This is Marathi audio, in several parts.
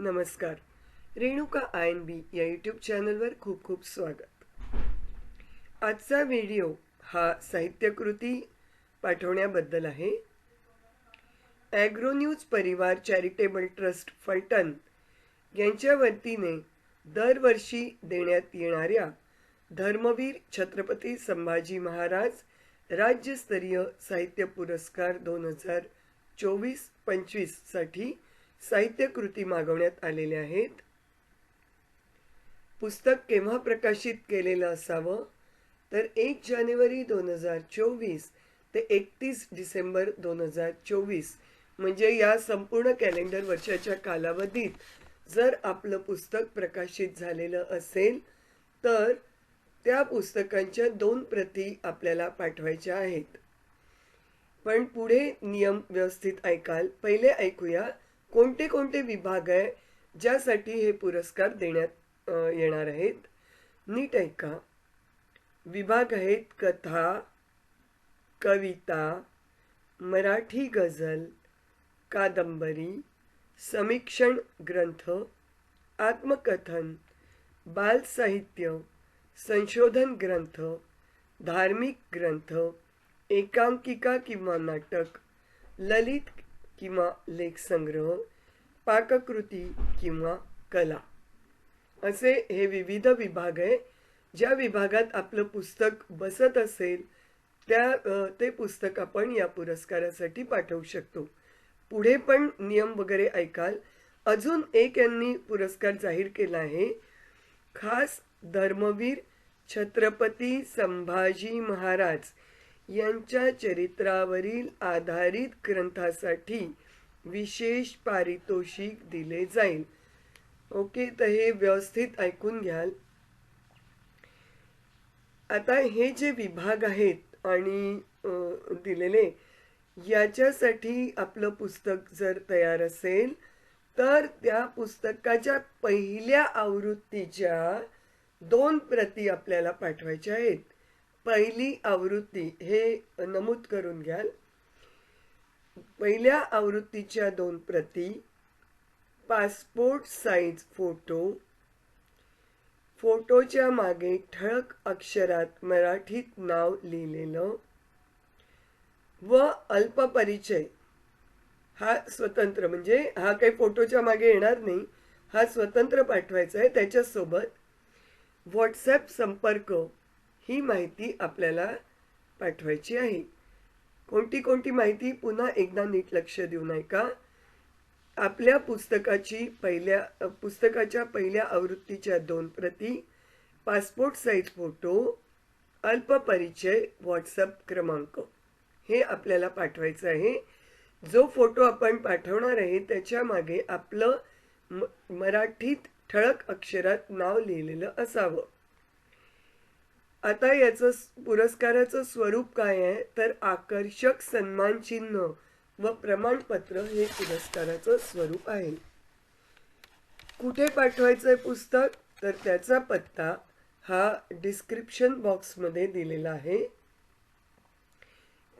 नमस्कार. रेणुका आय एन बी या यूट्यूब चॅनलवर खूप खूप स्वागत. आजचा व्हिडिओ हा साहित्यकृती पाठवण्याबद्दल आहे. ॲग्रो न्यूज परिवार चॅरिटेबल ट्रस्ट फलटण यांच्या वतीने दरवर्षी देण्यात येणाऱ्या धर्मवीर छत्रपती संभाजी महाराज राज्यस्तरीय साहित्य पुरस्कार दोन हजार चोवीस पंचवीससाठी साहित्यकृती मागवण्यात आलेल्या आहेत. पुस्तक केव्हा प्रकाशित केलेलं असावं? तर एक जानेवारी दोन हजार चोवीस ते एकतीस डिसेंबर दोन हजार चोवीस म्हणजे या संपूर्ण कॅलेंडर वर्षाच्या कालावधीत जर आपलं पुस्तक प्रकाशित झालेलं असेल तर त्या पुस्तकांच्या दोन प्रती आपल्याला पाठवायच्या आहेत. पण पुढे नियम व्यवस्थित ऐकाल पहिले ऐकूया कोणते कोणते विभाग आहे ज्यासाठी हे पुरस्कार देण्यात येणार आहेत? नीट ऐका. विभाग आहेत कथा कविता मराठी गझल कादंबरी समीक्षण ग्रंथ आत्मकथन बालसाहित्य संशोधन ग्रंथ धार्मिक ग्रंथ एकांकिका किंवा नाटक ललित किंवा लेखसंग्रह पाककृती किंवा कला. असे हे विविध विभाग आहे. ज्या विभागात आपलं पुस्तक बसत असेल त्या ते पुस्तक आपण या पुरस्कारासाठी पाठवू शकतो. पुढे पण नियम वगैरे ऐकाल. अजून एक यांनी पुरस्कार जाहीर केला आहे. खास धर्मवीर छत्रपती संभाजी महाराज. यांच्या चरित्रावरील आधारित ग्रंथासाठी विशेष पारितोषिक दिले जाईल. ओके तर हे व्यवस्थित ऐकून घ्याल. आता हे जे विभाग आहेत आणि दिलेले याच्यासाठी आपलं पुस्तक जर तयार असेल तर त्या पुस्तकाच्या पहिल्या आवृत्तीच्या दोन प्रती आपल्याला पाठवायच्या आहेत. पहिली आवृत्ती हे नमूद करून घ्याल. पहिल्या आवृत्तीच्या दोन प्रती पासपोर्ट साईज फोटो फोटोच्या मागे ठळक अक्षरात मराठीत नाव लिहिलेलं व अल्पपरिचय हा स्वतंत्र म्हणजे हा काही फोटोच्या मागे येणार नाही हा स्वतंत्र पाठवायचा आहे त्याच्यासोबत. व्हॉट्सॲप संपर्क ही माहिती आपल्याला पाठवायची आहे. कोणती कोणती माहिती पुन्हा एकदा नीट लक्ष देऊ नये का? आपल्या पुस्तकाची पहिल्या पुस्तकाच्या पहिल्या आवृत्तीच्या दोन प्रती पासपोर्ट साईज फोटो अल्पपरिचय व्हॉट्सअप क्रमांक. हे आपल्याला पाठवायचं आहे. जो फोटो आपण पाठवणार आहे त्याच्यामागे आपलं म मराठीत ठळक अक्षरात नाव लिहिलेलं असावं. आता याचं पुरस्काराचं स्वरूप काय आहे? तर आकर्षक सन्मान चिन्ह व प्रमाणपत्र हे पुरस्काराचं स्वरूप आहे. कुठे पाठवायचं पुस्तक? तर त्याचा पत्ता हा डिस्क्रिप्शन बॉक्समध्ये दिलेला आहे.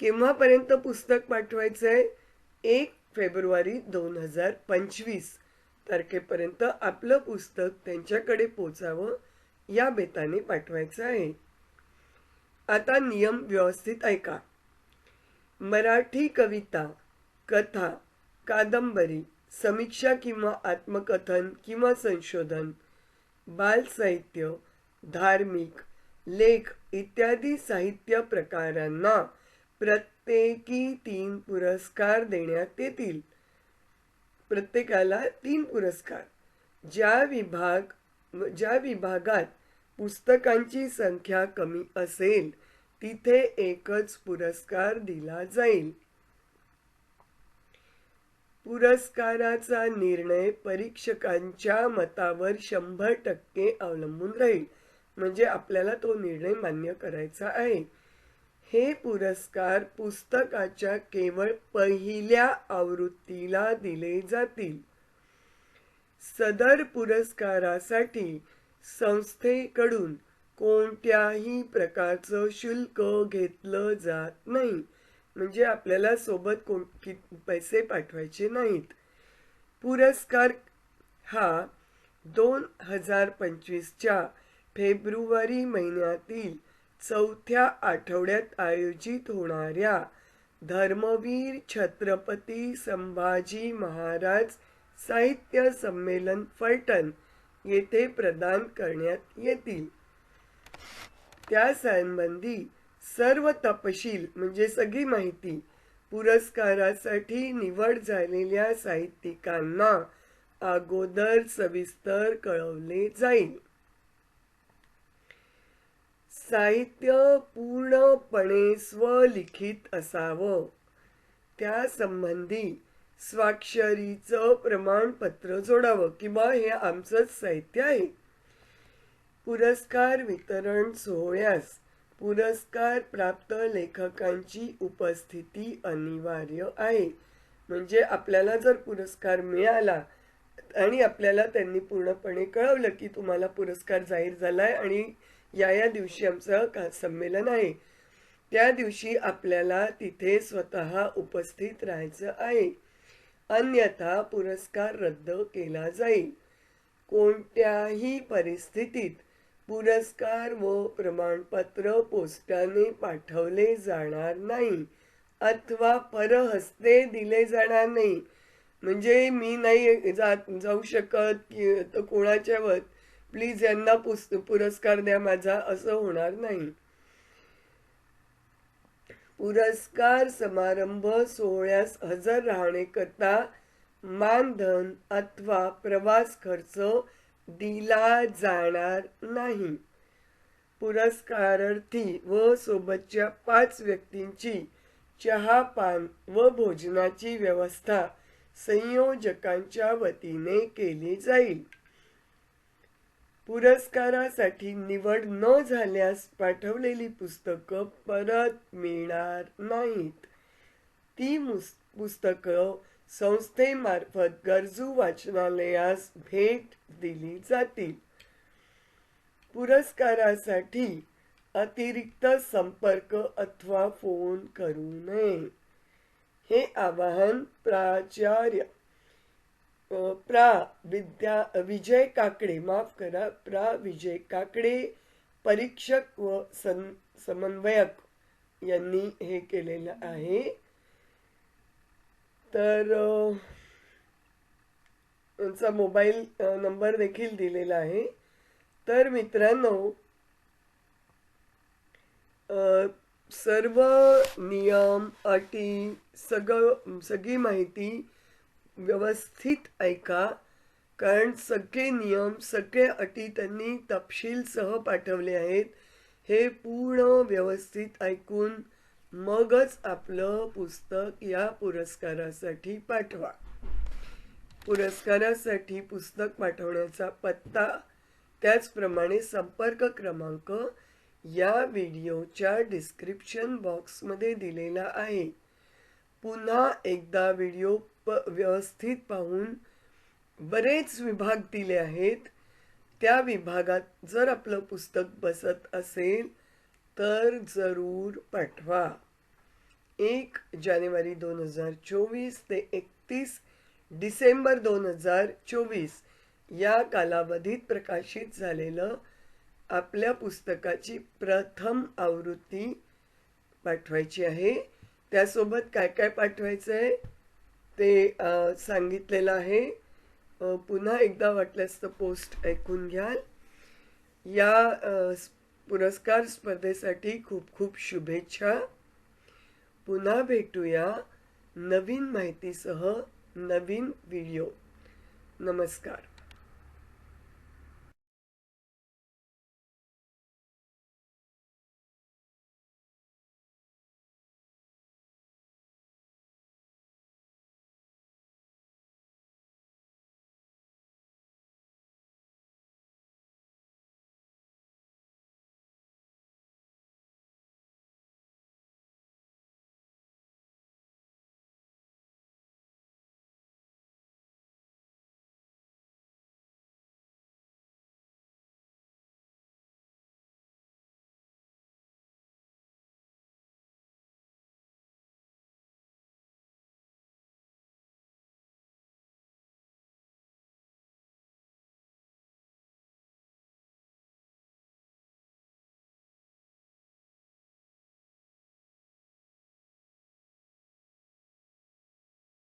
केव्हापर्यंत पुस्तक पाठवायचं आहे एक फेब्रुवारी दोन हजार पंचवीस तारखेपर्यंत आपलं पुस्तक त्यांच्याकडे पोचावं या बेताने पाठवायचं आहे. आता नियम व्यवस्थित ऐका. मराठी कविता कथा कादंबरी समीक्षा किंवा आत्मकथन किंवा संशोधन बालसाहित्य धार्मिक लेख इत्यादी साहित्य प्रकारांना प्रत्येकी तीन पुरस्कार देण्यात येतील. प्रत्येकाला तीन पुरस्कार. ज्या विभाग ज्या विभागात पुस्तकांची संख्या कमी असेल तिथे एकच पुरस्कार दिला जाईल. पुरस्काराचा निर्णय परीक्षकांच्या मतावर शंभर टक्के अवलंबून राहील. म्हणजे आपल्याला तो निर्णय मान्य करायचा आहे. हे पुरस्कार पुस्तकाच्या केवळ पहिल्या आवृत्तीला दिले जातील. सदर पुरस्कारासाठी संस्थेकडून कोणत्याही प्रकारचं शुल्क घेतलं जात नाही. म्हणजे आपल्याला सोबत कोण पैसे पाठवायचे नाहीत. पुरस्कार हा दोन हजार पंचवीसच्या फेब्रुवारी महिन्यातील चौथ्या आठवड्यात आयोजित होणाऱ्या धर्मवीर छत्रपती संभाजी महाराज साहित्य संमेलन फलटण येथे प्रदान करण्यात येतील. त्या संबंधी सर्व तपशील म्हणजे सगळी माहिती पुरस्कारासाठी निवड झालेल्या साहित्यिकांना अगोदर सविस्तर कळवले जाईल. साहित्य पूर्णपणे स्वलिखित असावं. त्यासंबंधी स्वाक्षरीचं प्रमाणपत्र जोडावं. किंवा हे आमचंच साहित्य आहे. पुरस्कार वितरण सोहळ्यास पुरस्कार प्राप्त लेखकांची उपस्थिती अनिवार्य आहे. म्हणजे आपल्याला जर पुरस्कार मिळाला आणि आपल्याला त्यांनी पूर्णपणे कळवलं की तुम्हाला पुरस्कार जाहीर झालाय आणि या या दिवशी आमचं का संमेलन आहे त्या दिवशी आपल्याला तिथे स्वतः उपस्थित राहायचं आहे. अन्यथा पुरस्कार रद्द केला जाईल. कोणत्याही परिस्थितीत पुरस्कार व प्रमाणपत्र पोस्टाने पाठवले जाणार नाही. अथवा परहस्ते दिले जाणार नाही. म्हणजे मी नाही जात जाऊ शकत की तर कोणाच्यावर प्लीज यांना पुस पुरस्कार द्या माझा असं होणार नाही. पुरस्कार समारंभ सोहळ्यास हजर राहणे करता मानधन अथवा प्रवास खर्च दिला जाणार नाही. पुरस्कारार्थी व सोबतच्या पाच व्यक्तींची चहा पान व भोजनाची व्यवस्था संयोजकांच्या वतीने केली जाईल. पुरस्कारासाठी निवड न झाल्यास पाठवलेली पुस्तकं परत मिळणार नाहीत. ती पुस्तकं संस्थेमार्फत गरजू वाचनालयास भेट दिली जातील पुरस्कारासाठी अतिरिक्त संपर्क अथवा फोन करू नये. हे आवाहन प्राचार्य प्रा. विद्या विजय काकडे माफ करा प्रा. विजय काकडे परीक्षक व सं समन्वयक यांनी हे केलेलं आहे. तर त्यांचा मोबाईल नंबर देखील दिलेला आहे. तर मित्रांनो सर्व नियम अटी सगळं सगळी माहिती व्यवस्थित ऐका. कारण सगळे नियम सगळे अटी त्यांनी तपशीलसह पाठवले आहेत. हे पूर्ण व्यवस्थित ऐकून मगच आपलं पुस्तक या पुरस्कारासाठी पाठवा. पुरस्कारासाठी पुस्तक पाठवण्याचा पत्ता त्याचप्रमाणे संपर्क क्रमांक या व्हिडिओच्या डिस्क्रिप्शन बॉक्समध्ये दिलेला आहे. पुन्हा एकदा व्हिडिओ प व्यवस्थित पाहून बरेच विभाग दिले आहेत. त्या विभागात जर आपलं पुस्तक बसत असेल तर जरूर पाठवा. एक जानेवारी दोन हजार चोवीस ते एकतीस डिसेंबर दोन हजार चोवीस या कालावधीत प्रकाशित झालेलं आपल्या पुस्तकाची प्रथम आवृत्ती पाठवायची आहे. त्यासोबत काय काय पाठवायचं आहे ते सांगितलेलं आहे. पुन्हा एकदा वाटल्यास तर पोस्ट ऐकून घ्याल. या पुरस्कार स्पर्धेसाठी खूप खूप शुभेच्छा. पुन्हा भेटूया नवीन माहितीसह नवीन व्हिडिओ नमस्कार.